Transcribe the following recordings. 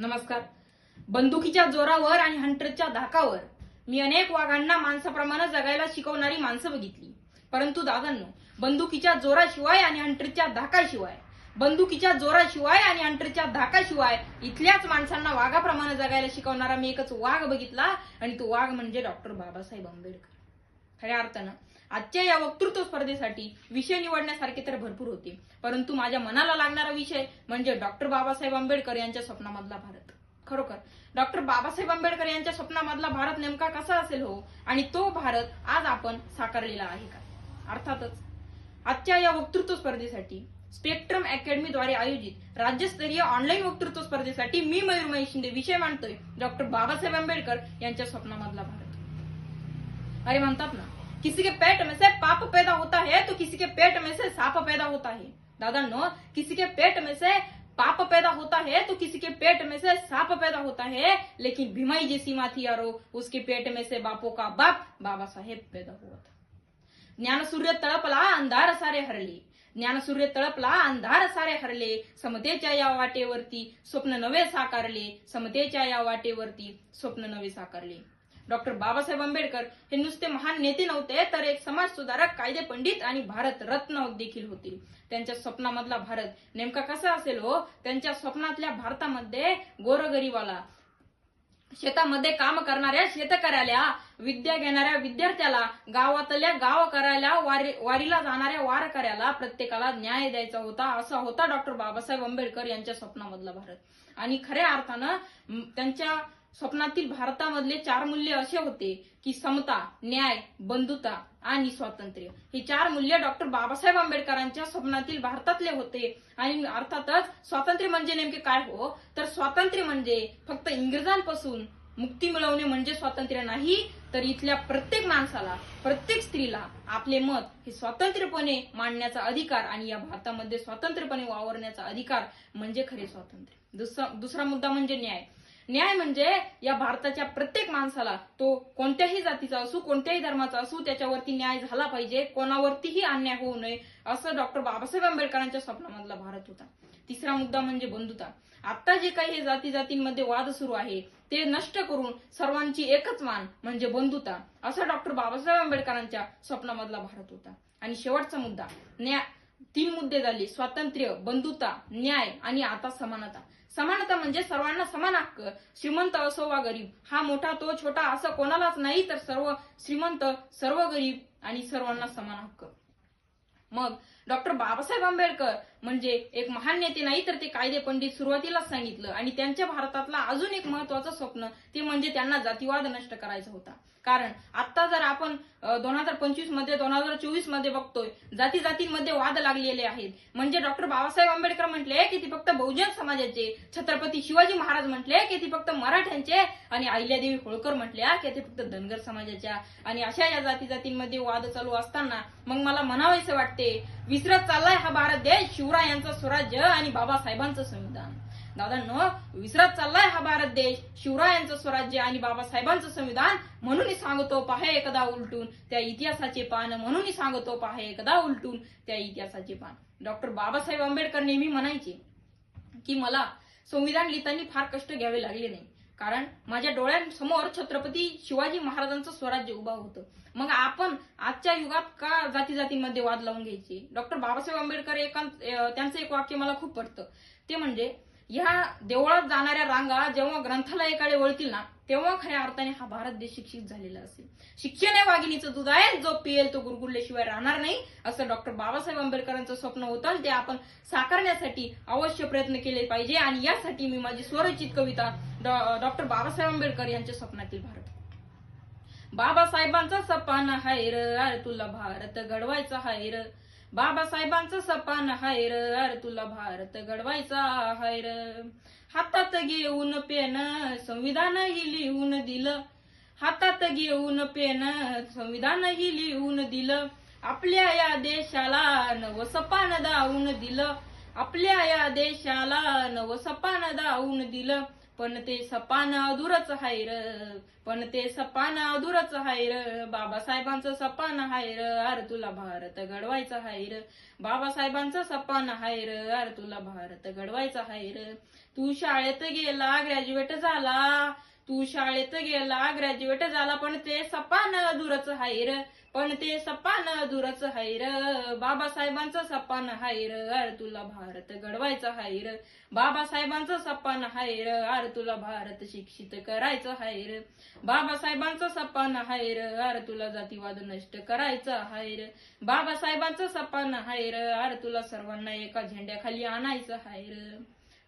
नमस्कार. बंदुकीच्या जोरावर आणि हंटरच्या धाकावर मी अनेक वाघांना माणसाप्रमाणे जगायला शिकवणारी माणसं बघितली. परंतु दादांनो बंदुकीच्या जोराशिवाय आणि हंटरच्या धाकाशिवाय बंदुकीच्या जोराशिवाय आणि हंटरच्या धाकाशिवाय इथल्याच माणसांना वाघाप्रमाणे जगायला शिकवणारा मी एकच वाघ बघितला आणि तो वाघ म्हणजे डॉक्टर बाबासाहेब आंबेडकर. खऱ्या अर्थानं आजच्या या वक्तृत्व स्पर्धेसाठी विषय निवडण्यासारखे तर भरपूर होते. परंतु माझ्या मनाला लागणारा विषय म्हणजे डॉक्टर बाबासाहेब आंबेडकर यांच्या स्वप्नामधला भारत. खरोखर डॉक्टर बाबासाहेब आंबेडकर यांच्या स्वप्नामधला भारत नेमका कसा असेल हो? आणि तो भारत आज आपण साकारलेला आहे का? अर्थातच आजच्या या वक्तृत्व स्पर्धेसाठी स्पेक्ट्रम अकॅडमीद्वारे आयोजित राज्यस्तरीय ऑनलाईन वक्तृत्व स्पर्धेसाठी मी मयूरमयी शिंदे विषय मांडतोय डॉक्टर बाबासाहेब आंबेडकर यांच्या स्वप्नामधला भारत. अरे म्हणतात ना किसी के पेट में से पाप पैदा होता है तो किसी के पेट में से साप पैदा होता है। दादा नो, किसी के पेट में से पाप पैदा होता है तो किसी के पेट में से साप पैदा होता है, लेकिन भीमाई जैसी माथी यारो उसके पेट में से बापों का बाप बाबा साहेब पैदा हुआ था। ज्ञानसूर्य तळपला अंधार सारे हरले ज्ञानसूर्य तळपला अंधार सारे हरले समतेच्या या वाटेवरती स्वप्न नवे साकारले समतेच्या या वाटेवरती स्वप्न नवे साकारले डॉक्टर बाबासाहेब आंबेडकर हे नुसते महान नेते नव्हते तर एक समाज सुधारक कायदे पंडित आणि भारत रत्न देखील होते. त्यांच्या स्वप्नामधला भारत नेमका कसा असेल हो? त्यांच्या स्वप्नातल्या भारतामध्ये गोरगरीबाला शेतामध्ये काम करणाऱ्या शेतकऱ्याला विद्या घेणाऱ्या विद्यार्थ्याला गावातल्या गाव करायला वारी वारीला जाणाऱ्या वारकऱ्याला प्रत्येकाला न्याय द्यायचा होता असा होता डॉक्टर बाबासाहेब आंबेडकर यांच्या स्वप्नामधला भारत. आणि खऱ्या अर्थानं त्यांच्या स्वप्नातील भारतामधले चार मूल्य असे होते की समता न्याय बंधुता आणि स्वातंत्र्य. ही चार मूल्य डॉक्टर बाबासाहेब आंबेडकरांच्या स्वप्नातील भारतातले होते. आणि अर्थातच स्वातंत्र्य म्हणजे नेमके काय हो? तर स्वातंत्र्य म्हणजे फक्त इंग्रजांपासून मुक्ती मिळवणे म्हणजे स्वातंत्र्य नाही तर इथल्या प्रत्येक माणसाला प्रत्येक स्त्रीला आपले मत हे स्वातंत्र्यपणे मांडण्याचा अधिकार आणि या भारतामध्ये स्वातंत्र्यपणे वावरण्याचा अधिकार म्हणजे खरे स्वातंत्र्य. दुसरा दुसरा मुद्दा म्हणजे न्याय. न्याय म्हणजे या भारताच्या प्रत्येक माणसाला तो कोणत्याही जातीचा असू कोणत्याही धर्माचा असू त्याच्यावरती न्याय झाला पाहिजे. कोणावरतीही अन्याय होऊ नये असं डॉक्टर बाबासाहेब आंबेडकरांच्या स्वप्नामधला भारत होता. तिसरा मुद्दा म्हणजे बंधुता. आता जे काही हे जाती जातींमध्ये वाद सुरू आहे ते नष्ट करून सर्वांची एकच मान म्हणजे बंधुता असा डॉक्टर बाबासाहेब आंबेडकरांच्या स्वप्नामधला भारत होता. आणि शेवटचा मुद्दा न्याय तीन मुद्दे झाले. स्वातंत्र्य बंधुता न्याय आणि आता समानता. समानता म्हणजे सर्वांना समान हक्क श्रीमंत असो वा गरीब हा मोठा तो छोटा असं कोणालाच नाही तर सर्व श्रीमंत सर्व गरीब आणि सर्वांना समान हक्क. मग डॉक्टर बाबासाहेब आंबेडकर म्हणजे एक महान नेते नाही तर ते कायदे पंडित सुरुवातीलाच सांगितलं. आणि त्यांच्या भारतातला अजून एक महत्वाचं स्वप्न ते म्हणजे त्यांना जातीवाद नष्ट करायचा होता. कारण आता जर आपण दोन हजार पंचवीसमध्ये दोन हजार चोवीसमध्ये बघतोय जाती जातींमध्ये वाद लागलेले आहेत. म्हणजे डॉक्टर बाबासाहेब आंबेडकर म्हटले की ती फक्त बहुजन समाजाचे छत्रपती शिवाजी महाराज म्हटले की ती फक्त मराठ्यांचे आणि अहिल्यादेवी होळकर म्हटल्या की ते फक्त धनगर समाजाच्या. आणि अशा या जाती जातींमध्ये वाद चालू असताना मग मला म्हणावेसे वाटते विसरत चाललाय हा भारत देश. शिवरायांचं स्वराज्य आणि बाबासाहेबांचं संविधान. दादांनो विसरत चाललाय हा भारत देश. शिवरायांचं स्वराज्य आणि बाबासाहेबांचं संविधान. म्हणून सांगतो पाहे एकदा उलटून. त्या इतिहासाचे पान म्हणून सांगतो पाहे एकदा उलटून. त्या इतिहासाचे पान. डॉक्टर बाबासाहेब आंबेडकर नेहमी म्हणायचे की मला संविधान लिहिताना फार कष्ट घ्यावे लागले नाही. कारण माझ्या डोळ्यांसमोर छत्रपती शिवाजी महाराजांचं स्वराज्य उभा होतं. मग आपण आजच्या युगात का जाती जातीमध्ये वाद लावून घ्यायचे? डॉक्टर बाबासाहेब आंबेडकर एक त्यांचं एक वाक्य मला खूप पडतं ते म्हणजे ह्या देवळात जाणाऱ्या रांगा जेव्हा ग्रंथालयाकडे वळतील ना तेव्हा खऱ्या अर्थाने हा भारत देश शिक्षित झालेला असेल. शिक्षण हे वाघिणीचं दूध आहे जो पिएल तो गुरगुरल्याशिवाय राहणार नाही असं डॉक्टर बाबासाहेब आंबेडकरांचं स्वप्न होतं. ते आपण साकारण्यासाठी अवश्य प्रयत्न केले पाहिजे आणि यासाठी मी माझी स्वरचित कविता डॉक्टर बाबासाहेब आंबेडकर यांच्या स्वप्नातील भारत. बाबासाहेबांचा सपान हायर अरे तुला भारत घडवायचा हायर. बाबासाहेबांचं सपान हायर अरे तुला भारत घडवायचा हायर. हातात घेऊन पेन संविधान ही लिहून दिलं. हातात घेऊन पेन संविधान ही लिहून दिलं. आपल्या या देशाला नव सपान दावून दिलं. आपल्या या देशाला नव सपान दावून दिलं. पण ते सपान अधुरच हायर पण ते सपान अधुरच हायर बाबासाहेबांचं सपान हायर अरे तुला भारत घडवायचा हायर बाबासाहेबांचं सपान हायर अरे तुला भारत घडवायचा हायर तू शाळेत गेला ग्रॅज्युएट झाला तू शाळेत गेला ग्रॅज्युएट झाला पण ते सपान दूरच हायर पण ते सपान दूरच हायर बाबासाहेबांचं सपान हायर अर तुला भारत घडवायचं हायर बाबासाहेबांचं सपान हायर अर तुला भारत शिक्षित करायचं हायर बाबासाहेबांचं सपान हायर अर तुला जातीवाद नष्ट करायचं हायर बाबासाहेबांचं सपान हायर अर तुला सर्वांना एका झेंड्याखाली आणायचं हायर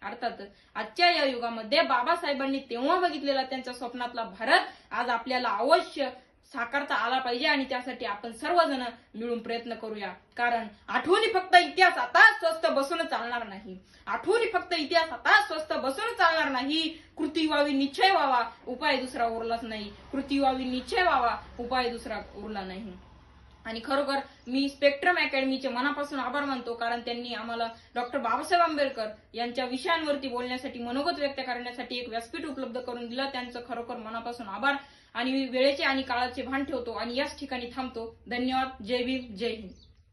अर्थात आजच्या या युगामध्ये बाबासाहेबांनी तेव्हा बघितलेला त्यांच्या स्वप्नातला भारत आज आपल्याला अवश्य साकारता आला पाहिजे आणि त्यासाठी आपण सर्वजण मिळून प्रयत्न करूया. कारण आठवणी फक्त इतिहास आता स्वस्त बसून चालणार नाही. आठवणी फक्त इतिहास आता स्वस्त बसून चालणार नाही. कृती व्हावी निश्चय व्हावा उपाय दुसरा उरलाच नाही. कृती व्हावी निश्चय व्हावा उपाय दुसरा उरला नाही. आणि खरोखर मी स्पेक्ट्रम अकॅडमीचे मनापासून आभार मानतो कारण त्यांनी आम्हाला डॉक्टर बाबासाहेब आंबेडकर यांच्या विषयांवरती बोलण्यासाठी मनोगत व्यक्त करण्यासाठी एक व्यासपीठ उपलब्ध करून दिलं. त्यांचं खरोखर मनापासून आभार. आणि वेळेचे आणि काळाचे भान ठेवतो आणि याच ठिकाणी थांबतो. धन्यवाद. जय भीम. जय हिंद.